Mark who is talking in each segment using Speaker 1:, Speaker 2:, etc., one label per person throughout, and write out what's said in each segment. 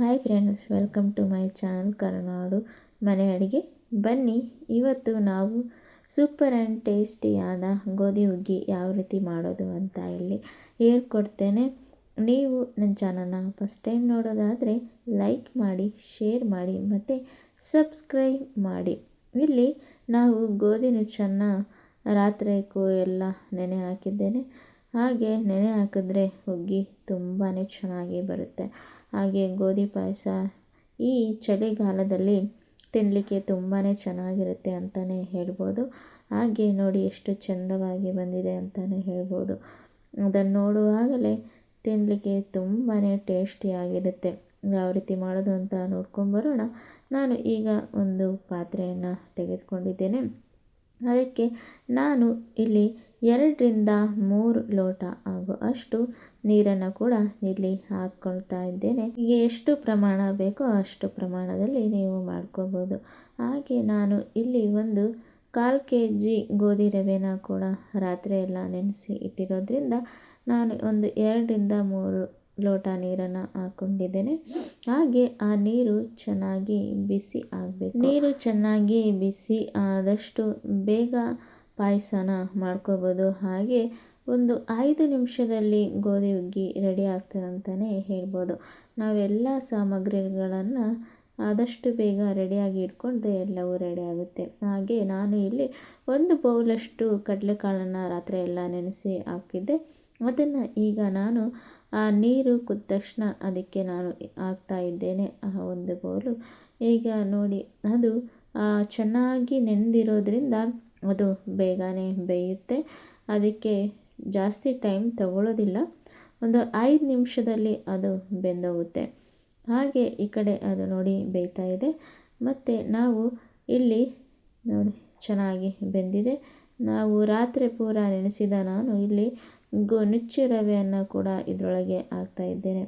Speaker 1: Hi friends, welcome to my channel Karunadu ಮನೆ ಅಡುಗೆ. ಬನ್ನಿ, ಇವತ್ತು ನಾವು ಸೂಪರ್ ಆ್ಯಂಡ್ ಟೇಸ್ಟಿಯಾದ ಗೋಧಿ ಹುಗ್ಗಿ ಯಾವ ರೀತಿ ಮಾಡೋದು ಅಂತ ಇಲ್ಲಿ ಹೇಳ್ಕೊಡ್ತೇನೆ. ನೀವು ನನ್ನ ಚಾನಲ್ನ ಫಸ್ಟ್ ಟೈಮ್ ನೋಡೋದಾದರೆ ಲೈಕ್ ಮಾಡಿ, ಶೇರ್ ಮಾಡಿ ಮತ್ತು ಸಬ್ಸ್ಕ್ರೈಬ್ ಮಾಡಿ. ಇಲ್ಲಿ ನಾವು ಗೋಧಿ ನುಚ್ಚನ್ನು ರಾತ್ರಿಗೂ ಎಲ್ಲ ನೆನೆ ಹಾಕಿದ್ದೇನೆ. ಹಾಗೆ ನೆನೆ ಹಾಕಿದ್ರೆ ಹುಗ್ಗಿ ತುಂಬಾ ಚೆನ್ನಾಗಿ ಬರುತ್ತೆ. ಹಾಗೆ ಗೋಧಿ ಪಾಯಸ ಈ ಚಳಿಗಾಲದಲ್ಲಿ ತಿನ್ನಲಿಕ್ಕೆ ತುಂಬಾ ಚೆನ್ನಾಗಿರುತ್ತೆ ಅಂತಲೇ ಹೇಳ್ಬೋದು. ಹಾಗೆ ನೋಡಿ ಎಷ್ಟು ಚೆಂದವಾಗಿ ಬಂದಿದೆ ಅಂತಲೇ ಹೇಳ್ಬೋದು. ಅದನ್ನು ನೋಡುವಾಗಲೇ ತಿನ್ನಲಿಕ್ಕೆ ತುಂಬಾ ಟೇಸ್ಟಿಯಾಗಿರುತ್ತೆ. ಯಾವ ರೀತಿ ಮಾಡೋದು ಅಂತ ನೋಡ್ಕೊಂಬರೋಣ ನಾನು ಈಗ ಒಂದು ಪಾತ್ರೆಯನ್ನು ತೆಗೆದುಕೊಂಡಿದ್ದೇನೆ. ಅದಕ್ಕೆ ನಾನು ಇಲ್ಲಿ ಎರಡರಿಂದ ಮೂರು ಲೋಟ ಆಗೋ ಅಷ್ಟು ನೀರನ್ನು ಕೂಡ ಇಲ್ಲಿ ಹಾಕ್ಕೊಳ್ತಾ ಇದ್ದೇನೆ. ಹೀಗೆ ಎಷ್ಟು ಪ್ರಮಾಣ ಬೇಕೋ ಅಷ್ಟು ಪ್ರಮಾಣದಲ್ಲಿ ನೀವು ಮಾಡ್ಕೋಬೋದು. ಹಾಗೆ ನಾನು ಇಲ್ಲಿ ಒಂದು ಕಾಲು ಕೆ ಜಿ ಗೋಧಿ ರವೆನ ಕೂಡ ರಾತ್ರಿ ಎಲ್ಲ ನೆನೆಸಿ ಇಟ್ಟಿರೋದ್ರಿಂದ ನಾನು ಒಂದು ಎರಡರಿಂದ ಮೂರು ಲೋಟ ನೀರನ್ನು ಹಾಕ್ಕೊಂಡಿದ್ದೇನೆ ಹಾಗೆ ಆ ನೀರು ಚೆನ್ನಾಗಿ ಬಿಸಿ ಆಗಬೇಕು. ನೀರು ಚೆನ್ನಾಗಿ ಬಿಸಿ ಆದಷ್ಟು ಬೇಗ ಪಾಯಸನ ಮಾಡ್ಕೋಬೋದು. ಹಾಗೆ ಒಂದು ಐದು ನಿಮಿಷದಲ್ಲಿ ಗೋಧಿ ಹುಗ್ಗಿ ರೆಡಿ ಆಗ್ತದೆ ಅಂತಲೇ ಹೇಳ್ಬೋದು. ನಾವೆಲ್ಲ ಸಾಮಗ್ರಿಗಳನ್ನು ಆದಷ್ಟು ಬೇಗ ರೆಡಿಯಾಗಿ ಇಟ್ಕೊಂಡ್ರೆ ಎಲ್ಲವೂ ರೆಡಿ ಆಗುತ್ತೆ. ಹಾಗೆ ನಾನು ಇಲ್ಲಿ ಒಂದು ಬೌಲಷ್ಟು ಕಡಲೆಕಾಳನ್ನು ರಾತ್ರಿ ಎಲ್ಲ ನೆನೆಸಿ ಹಾಕಿದ್ದೆ. ಅದನ್ನು ಈಗ ನಾನು ಆ ನೀರು ಕುದ್ದ ತಕ್ಷಣ ಅದಕ್ಕೆ ನಾನು ಹಾಕ್ತಾ ಇದ್ದೇನೆ ಆ ಒಂದು ಬೌಲು. ಈಗ ನೋಡಿ, ಅದು ಚೆನ್ನಾಗಿ ನೆನೆದಿರೋದ್ರಿಂದ ಅದು ಬೇಗನೆ ಬೇಯುತ್ತೆ. ಅದಕ್ಕೆ ಜಾಸ್ತಿ ಟೈಮ್ ತಗೊಳ್ಳೋದಿಲ್ಲ ಒಂದು ಐದು ನಿಮಿಷದಲ್ಲಿ ಅದು ಬೆಂದೋಗುತ್ತೆ. ಹಾಗೆ ಈ ಕಡೆ ಅದು ನೋಡಿ ಬೇಯ್ತಾ ಇದೆ. ಮತ್ತು ನಾವು ಇಲ್ಲಿ ನೋಡಿ ಚೆನ್ನಾಗಿ ಬೆಂದಿದೆ. ನಾವು ರಾತ್ರಿ ಪೂರ ನೆನೆಸಿದ ನಾನು ಇಲ್ಲಿ ಗೋ ನುಚ್ಚಿ ರವೆಯನ್ನು ಕೂಡ ಇದರೊಳಗೆ ಹಾಕ್ತಾ ಇದ್ದೇನೆ.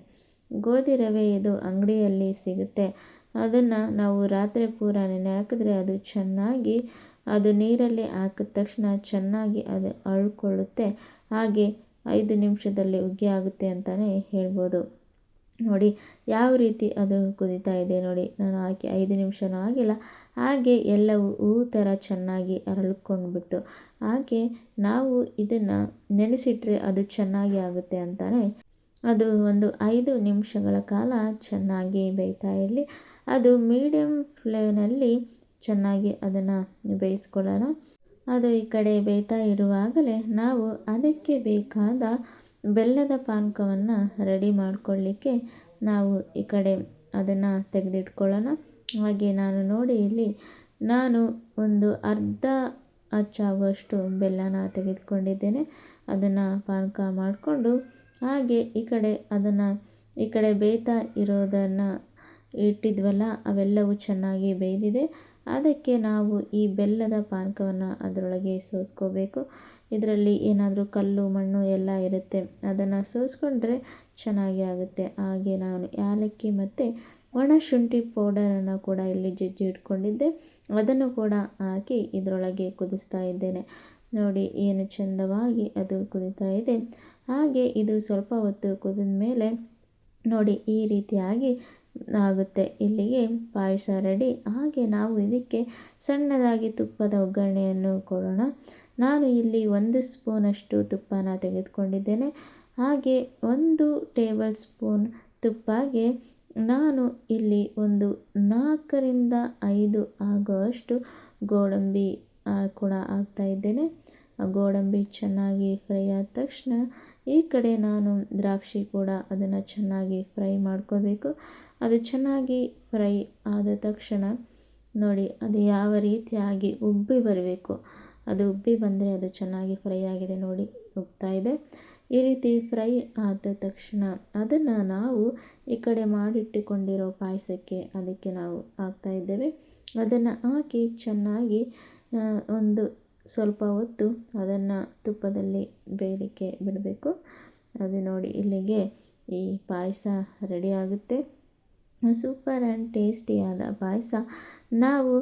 Speaker 1: ಗೋಧಿ ರವೆ ಇದು ಅಂಗಡಿಯಲ್ಲಿ ಸಿಗುತ್ತೆ. ಅದನ್ನು ನಾವು ರಾತ್ರಿ ಪೂರ ನೆನೆ ಹಾಕಿದ್ರೆ ಅದು ಚೆನ್ನಾಗಿ ಅದು ನೀರಲ್ಲಿ ಹಾಕಿದ ತಕ್ಷಣ ಚೆನ್ನಾಗಿ ಅದು ಅರಳಿಕೊಳ್ಳುತ್ತೆ ಹಾಗೆ ಐದು ನಿಮಿಷದಲ್ಲಿ ಉಗ್ಗಿ ಆಗುತ್ತೆ ಅಂತಲೇ ಹೇಳ್ಬೋದು. ನೋಡಿ, ಯಾವ ರೀತಿ ಅದು ಕುದಿತಾ ಇದೆ ನೋಡಿ. ನಾನು ಹಾಕಿ ಐದು ನಿಮಿಷನೂ ಆಗಿಲ್ಲ. ಹಾಗೆ ಎಲ್ಲವೂ ಹೂ ಥರ ಚೆನ್ನಾಗಿ ಅರಳ್ಕೊಂಡ್ಬಿಟ್ಟು ಹಾಗೆ ನಾವು ಇದನ್ನು ನೆನೆಸಿಟ್ರೆ ಅದು ಚೆನ್ನಾಗಿ ಆಗುತ್ತೆ ಅಂತಲೇ ಅದು ಒಂದು ಐದು ನಿಮಿಷಗಳ ಕಾಲ ಚೆನ್ನಾಗಿ ಬೇಯ್ತಾ ಇರಲಿ. ಅದು ಮೀಡಿಯಮ್ ಫ್ಲೇಮ್ನಲ್ಲಿ ಚೆನ್ನಾಗಿ ಅದನ್ನು ಬೇಯಿಸ್ಕೊಳ್ಳೋಣ. ಅದು ಈ ಕಡೆ ಬೇಯ್ತಾ ಇರುವಾಗಲೇ ನಾವು ಅದಕ್ಕೆ ಬೇಕಾದ ಬೆಲ್ಲದ ಪಾನಕವನ್ನು ರೆಡಿ ಮಾಡಿಕೊಳ್ಳಿಕ್ಕೆ ನಾವು ಈ ಕಡೆ ಅದನ್ನು ತೆಗೆದಿಟ್ಕೊಳ್ಳೋಣ. ಹಾಗೆ ನಾನು ನೋಡಿ ಇಲ್ಲಿ ನಾನು ಒಂದು ಅರ್ಧ ಅಚ್ಚಾಗುವಷ್ಟು ಬೆಲ್ಲನ ತೆಗೆದುಕೊಂಡಿದ್ದೇನೆ. ಅದನ್ನು ಪಾನಕ ಮಾಡಿಕೊಂಡು ಹಾಗೆ ಈ ಕಡೆ ಅದನ್ನು ಈ ಕಡೆ ಬೇಯ್ತಾ ಇರೋದನ್ನು ಇಟ್ಟಿದ್ವಲ್ಲ, ಅವೆಲ್ಲವೂ ಚೆನ್ನಾಗಿ ಬೇಯ್ದಿದೆ. ಅದಕ್ಕೆ ನಾವು ಈ ಬೆಲ್ಲದ ಪಾನಕವನ್ನು ಅದರೊಳಗೆ ಸೋಸ್ಕೋಬೇಕು. ಇದರಲ್ಲಿ ಏನಾದರೂ ಕಲ್ಲು, ಮಣ್ಣು ಎಲ್ಲ ಇರುತ್ತೆ. ಅದನ್ನು ಸೋಸ್ಕೊಂಡ್ರೆ ಚೆನ್ನಾಗಿ ಆಗುತ್ತೆ. ಹಾಗೆ ನಾನು ಏಲಕ್ಕಿ ಮತ್ತು ಒಣ ಶುಂಠಿ ಪೌಡರನ್ನು ಕೂಡ ಇಲ್ಲಿ ಜಜ್ಜಿ ಇಟ್ಕೊಂಡಿದ್ದೆ. ಅದನ್ನು ಕೂಡ ಹಾಕಿ ಇದರೊಳಗೆ ಕುದಿಸ್ತಾ ಇದ್ದೇನೆ. ನೋಡಿ, ಏನು ಚೆಂದವಾಗಿ ಅದು ಕುದಿತಾ ಇದೆ. ಹಾಗೆ ಇದು ಸ್ವಲ್ಪ ಹೊತ್ತು ಕುದಿದ ಮೇಲೆ ನೋಡಿ, ಈ ರೀತಿಯಾಗಿ ಆಗುತ್ತೆ. ಇಲ್ಲಿಗೆ ಪಾಯಸ ರೆಡಿ. ಹಾಗೆ ನಾವು ಇದಕ್ಕೆ ಸಣ್ಣದಾಗಿ ತುಪ್ಪದ ಒಗ್ಗರಣೆಯನ್ನು ಕೊಡೋಣ. ನಾನು ಇಲ್ಲಿ ಒಂದು ಸ್ಪೂನಷ್ಟು ತುಪ್ಪನ ತೆಗೆದುಕೊಂಡಿದ್ದೇನೆ. ಹಾಗೆ ಒಂದು ಟೇಬಲ್ ಸ್ಪೂನ್ ತುಪ್ಪಗೆ ನಾನು ಇಲ್ಲಿ ಒಂದು ನಾಲ್ಕರಿಂದ ಐದು ಆಗುವಷ್ಟು ಗೋಡಂಬಿ ಕೂಡ ಇದ್ದೇನೆ. ಆ, ಗೋಡಂಬಿ ಚೆನ್ನಾಗಿ ಫ್ರೈ ಆದ ತಕ್ಷಣ ಈ ಕಡೆ ನಾನು ದ್ರಾಕ್ಷಿ ಕೂಡ ಅದನ್ನು ಚೆನ್ನಾಗಿ ಫ್ರೈ ಮಾಡ್ಕೋಬೇಕು. ಅದು ಚೆನ್ನಾಗಿ ಫ್ರೈ ಆದ ತಕ್ಷಣ ನೋಡಿ, ಅದು ಯಾವ ರೀತಿಯಾಗಿ ಉಬ್ಬಿ ಬರಬೇಕು. ಅದು ಉಬ್ಬಿ ಬಂದರೆ ಅದು ಚೆನ್ನಾಗಿ ಫ್ರೈ ಆಗಿದೆ ನೋಡಿ, ಉಬ್ತಾ ಇದೆ. ಈ ರೀತಿ ಫ್ರೈ ಆದ ತಕ್ಷಣ ಅದನ್ನು ನಾವು ಈ ಕಡೆ ಮಾಡಿಟ್ಟುಕೊಂಡಿರೋ ಪಾಯಸಕ್ಕೆ ಅದಕ್ಕೆ ನಾವು ಹಾಕ್ತಾ ಇದ್ದೇವೆ. ಅದನ್ನು ಹಾಕಿ ಚೆನ್ನಾಗಿ ಒಂದು ಸ್ವಲ್ಪ ಹೊತ್ತು ಅದನ್ನು ತುಪ್ಪದಲ್ಲಿ ಬೇಯಲಿಕ್ಕೆ ಬಿಡಬೇಕು. ಅದು ನೋಡಿ ಇಲ್ಲಿಗೆ ಈ ಪಾಯಸ ರೆಡಿ ಆಗುತ್ತೆ. ಸೂಪರ್ ಆ್ಯಂಡ್ ಟೇಸ್ಟಿಯಾದ ಪಾಯಸ. ನಾವು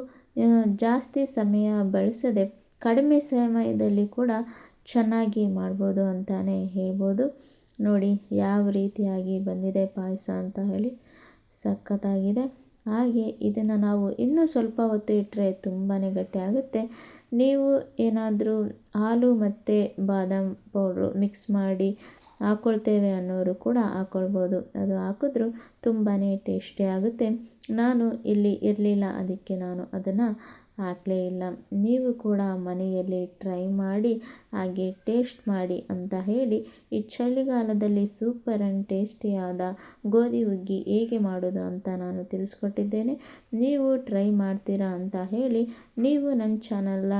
Speaker 1: ಜಾಸ್ತಿ ಸಮಯ ಬಳಸದೆ ಕಡಿಮೆ ಸಮಯದಲ್ಲಿ ಕೂಡ ಚೆನ್ನಾಗಿ ಮಾಡ್ಬೋದು ಅಂತಲೇ ಹೇಳ್ಬೋದು. ನೋಡಿ ಯಾವ ರೀತಿಯಾಗಿ ಬಂದಿದೆ ಪಾಯಸ ಅಂತ ಹೇಳಿ ಸಖತ್ತಾಗಿದೆ. ಹಾಗೆ ಇದನ್ನು ನಾವು ಇನ್ನೂ ಸ್ವಲ್ಪ ಹೊತ್ತು ಇಟ್ಟರೆ ತುಂಬಾ ಗಟ್ಟಿಯಾಗುತ್ತೆ ನೀವು ಏನಾದರೂ ಹಾಲು ಮತ್ತು ಬಾದಾಮ್ ಪೌಡ್ರು ಮಿಕ್ಸ್ ಮಾಡಿ ಹಾಕ್ಕೊಳ್ತೇವೆ ಅನ್ನೋರು ಕೂಡ ಹಾಕ್ಕೊಳ್ಬೋದು ಅದು ಹಾಕಿದ್ರು ತುಂಬಾ ಟೇಸ್ಟಿ ಆಗುತ್ತೆ. ನಾನು ಇಲ್ಲಿ ಇರಲಿಲ್ಲ, ಅದಕ್ಕೆ ನಾನು ಅದನ್ನು ಹಾಕಲೇ ಇಲ್ಲ. ನೀವು ಕೂಡ ಮನೆಯಲ್ಲಿ ಟ್ರೈ ಮಾಡಿ, ಹಾಗೆ ಟೇಸ್ಟ್ ಮಾಡಿ ಅಂತ ಹೇಳಿ, ಈ ಚಳಿಗಾಲದಲ್ಲಿ ಸೂಪರ್ ಆ್ಯಂಡ್ ಟೇಸ್ಟಿಯಾದ ಗೋಧಿ ಹುಗ್ಗಿ ಹೇಗೆ ಮಾಡೋದು ಅಂತ ನಾನು ತಿಳಿಸ್ಕೊಟ್ಟಿದ್ದೇನೆ. ನೀವು ಟ್ರೈ ಮಾಡ್ತೀರಾ ಅಂತ ಹೇಳಿ, ನೀವು ನನ್ನ ಚಾನಲ್ನ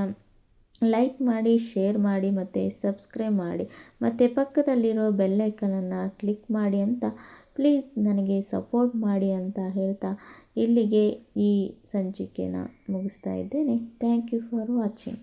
Speaker 1: ಲೈಕ್ ಮಾಡಿ ಶೇರ್ ಮಾಡಿ ಮತ್ತು ಸಬ್ಸ್ಕ್ರೈಬ್ ಮಾಡಿ. ಮತ್ತು ಪಕ್ಕದಲ್ಲಿರೋ ಬೆಲ್ಲೈಕನನ್ನು ಕ್ಲಿಕ್ ಮಾಡಿ ಅಂತ ಪ್ಲೀಸ್ ನನಗೆ ಸಪೋರ್ಟ್ ಮಾಡಿ ಅಂತ ಹೇಳ್ತಾ ಇಲ್ಲಿಗೆ ಈ ಸಂಚಿಕೆನ ಮುಗಿಸ್ತಾ ಇದ್ದೇನೆ. Thank you for watching